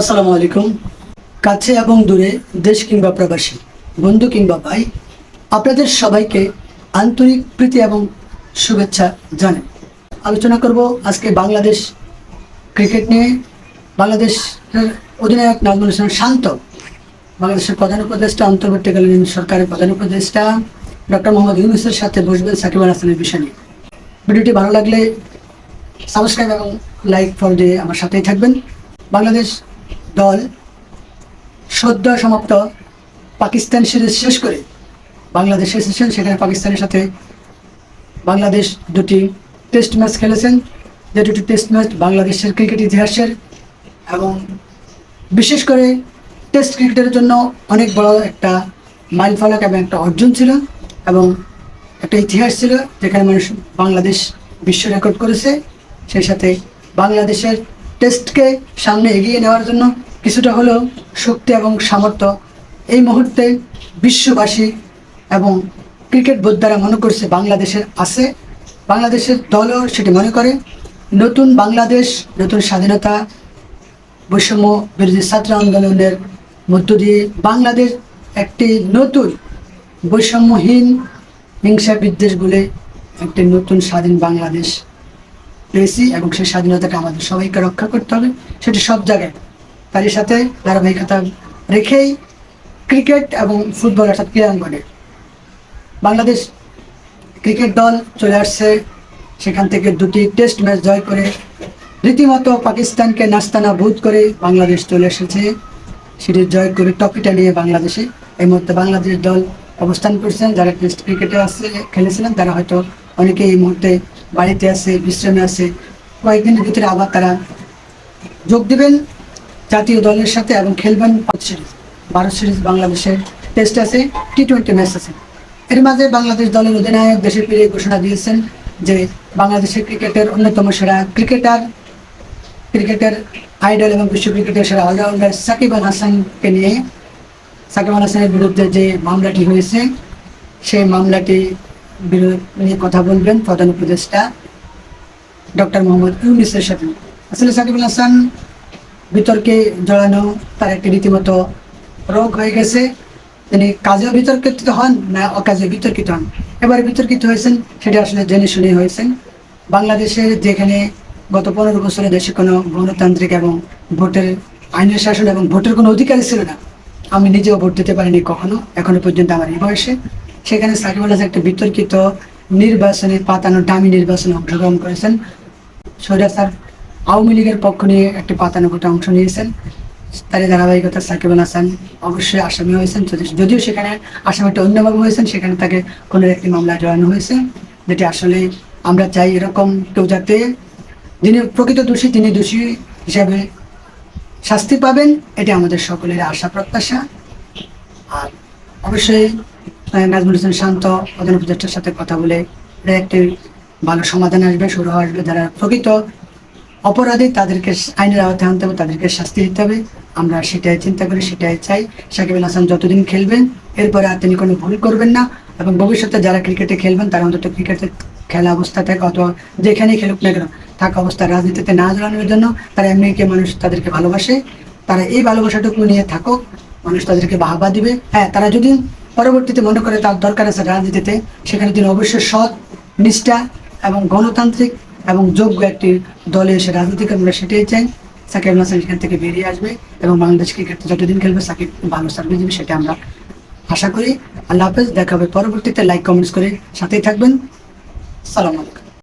আসসালামু আলাইকুম। কাছে এবং দূরে দেশ কিংবা প্রবাসী, বন্ধু কিংবা ভাই, আপনাদের সবাইকে আন্তরিক প্রীতি এবং শুভেচ্ছা জানাই। আলোচনা করব আজকে বাংলাদেশ ক্রিকেট নিয়ে। বাংলাদেশের অধিনায়ক নাজমুল হোসেন শান্ত, বাংলাদেশের প্রধান উপদেষ্টা, অন্তর্বর্তীকালীন সরকারের প্রধান উপদেষ্টা, ডক্টর মোহাম্মদ ইউনুসের সাথে বসবেন সাকিব আল হাসানের বিষয় নিয়ে। ভিডিওটি ভালো লাগলে সাবস্ক্রাইব এবং লাইক ফলো দিয়ে আমার সাথেই থাকবেন। বাংলাদেশ দল সদ্য সমাপ্ত পাকিস্তান সিরিজ শেষ করে বাংলাদেশে এসেছেন, সেখানে পাকিস্তানের সাথে বাংলাদেশ দুটি টেস্ট ম্যাচ খেলেছেন। যে দুটি টেস্ট ম্যাচ বাংলাদেশের ক্রিকেট ইতিহাসের এবং বিশেষ করে টেস্ট ক্রিকেটের জন্য অনেক বড় একটা মাইল ফলক এবং একটা অর্জন ছিল এবং একটা ইতিহাস ছিল যেখানে মানুষ বাংলাদেশ বিশ্ব রেকর্ড করেছে। সেই সাথে বাংলাদেশের টেস্টকে সামনে এগিয়ে নেওয়ার জন্য কিছুটা হলেও শক্তি এবং সামর্থ্য এই মুহূর্তে বিশ্ববাসী এবং ক্রিকেট বোদ্ধারা মনে করছে বাংলাদেশের আছে। বাংলাদেশের দলও সেটি মনে করে। নতুন বাংলাদেশ, নতুন স্বাধীনতা, বৈষম্য বিরোধী ছাত্র আন্দোলনের মধ্য দিয়ে বাংলাদেশ একটি নতুন বৈষম্যহীন হিংসা বিদ্বেষ বলে একটি নতুন স্বাধীন বাংলাদেশ পেয়েছি এবং সেই স্বাধীনতাটা আমাদের সবাইকে রক্ষা করতে হবে। সেটি সব জায়গায়। তারই সাথে ধারাবাহিকতা রেখেই ক্রিকেট এবং ফুটবল অর্থাৎ ক্রীড়াঙ্গনে বাংলাদেশ ক্রিকেট দল চলে আসছে। সেখান থেকে দুটি টেস্ট ম্যাচ জয় করে রীতিমতো পাকিস্তানকে নাস্তানা বোধ করে বাংলাদেশ চলে এসেছে। সিরিজ জয় করে টপিটা নিয়ে বাংলাদেশে। এই মুহূর্তে বাংলাদেশ দল অবস্থান করছেন। যারা টেস্ট ক্রিকেটে আসছে খেলেছিলেন, তারা হয়তো অনেকে এই মুহূর্তে বাড়িতে আছে, বিশ্রামে আছে, কয়েকদিনের ভিতরে আবার তারা যোগ দিবেন জাতীয় দলের সাথে এবং খেলবেন পাঁচ সিরিজ। ভারত সিরিজ বাংলাদেশের টেস্ট আছে টি টোয়েন্টি ম্যাচ আছে। এর মাঝে বাংলাদেশ দলের অধিনায়ক দেশের ফিরে ঘোষণা দিয়েছেন যে বাংলাদেশের ক্রিকেটের অন্যতম সেরা ক্রিকেটার, ক্রিকেটের আইডল এবং বিশ্ব ক্রিকেটের সেরা অলরাউন্ডার সাকিব আল হাসানকে নিয়ে সাকিব আল হাসানের বিরুদ্ধে যে মামলাটি হয়েছে, সেই মামলাটি কথা বলবেন প্রধান উপদেষ্টা ডক্টর মোহাম্মদ ইউনিসের সাথে। আসলে সাকিব আল হাসান বিতর্কে জড়ানো তার একটি রীতিমতো রোগ হয়ে গেছে। তিনি কাজেও বিতর্কিত হন না অকাজে বিতর্কিত হন। এবারে বিতর্কিত হয়েছেন সেটা আসলে জেনে শুনে হয়েছেন। বাংলাদেশের যেখানে গত পনেরো বছরে দেশে কোনো গণতান্ত্রিক এবং ভোটের আইনের শাসন এবং ভোটের কোনো অধিকারই ছিল না, আমি নিজেও ভোট দিতে পারিনি কখনো, এখনও পর্যন্ত আমার এই বয়সে। সেখানে সাকিব আল হাসান একটা বিতর্কিত নির্বাচনে পাতানো দামি নির্বাচনে অংশগ্রহণ করেছেন। সৈরা স্যার আওয়ামী লীগের পক্ষ নিয়ে একটি পাতানো ভোটে অংশ নিয়েছেন। তারই ধারাবাহিকতা সাকিব আল হাসান অবশ্যই আসামি হয়েছেন। যদিও সেখানে আসামিটা অন্যভাবে হয়েছেন, সেখানে তাকে কোনো একটি মামলা জড়ানো হয়েছে। যেটি আসলে আমরা চাই এরকম কেউ যাতে যিনি প্রকৃত দোষী, তিনি দোষী হিসাবে শাস্তি পাবেন, এটি আমাদের সকলের আশা, প্রত্যাশা। আর অবশ্যই নাজমুল হোসেন শান্ত প্রধান উপদেষ্টার সাথে কথা বলে একটি ভালো সমাধান আসবে, শুরু আসবে যারা প্রকৃত অপরাধী তাদেরকে আইনের আওতায় আনতে হবে, তাদেরকে শাস্তি দিতে হবে। আমরা সেটাই চিন্তা করি, সেটাই চাই। সাকিব হাসান যতদিন খেলবেন, এরপরে আর তিনি কোনো ভুল করবেন না এবং ভবিষ্যতে যারা ক্রিকেটে খেলবেন, তারা অন্তত ক্রিকেটে খেলা অবস্থা থেকে, অথবা যেখানেই খেলুক না কেন, থাকা অবস্থা রাজনীতিতে না জড়ানোর জন্য তারা এমনিকে মানুষ তাদেরকে ভালোবাসে। তারা এই ভালোবাসাটুকু নিয়ে থাকুক, মানুষ তাদেরকে বাহবা দিবে। হ্যাঁ তারা যদি পরবর্তীতে মনে করে তার দরকার আছে রাজনীতিতে সেখানে তিনি অবশ্যই সৎ, নিষ্ঠা এবং গণতান্ত্রিক এবং যোগ্য একটি দলে এসে রাজনীতি আমরা সেটাই চাই। সাকিব আল হাসান সেখান থেকে বেরিয়ে আসবে এবং বাংলাদেশ ক্রিকেট যতদিন খেলবে সাকিব ভালো সার্ভিস দেবে সেটা আমরা আশা করি। আল্লাহ হাফেজ, দেখা হবে পরবর্তীতে। লাইক কমেন্টস করে সাথেই থাকবেন। সালাম আলাইকুম।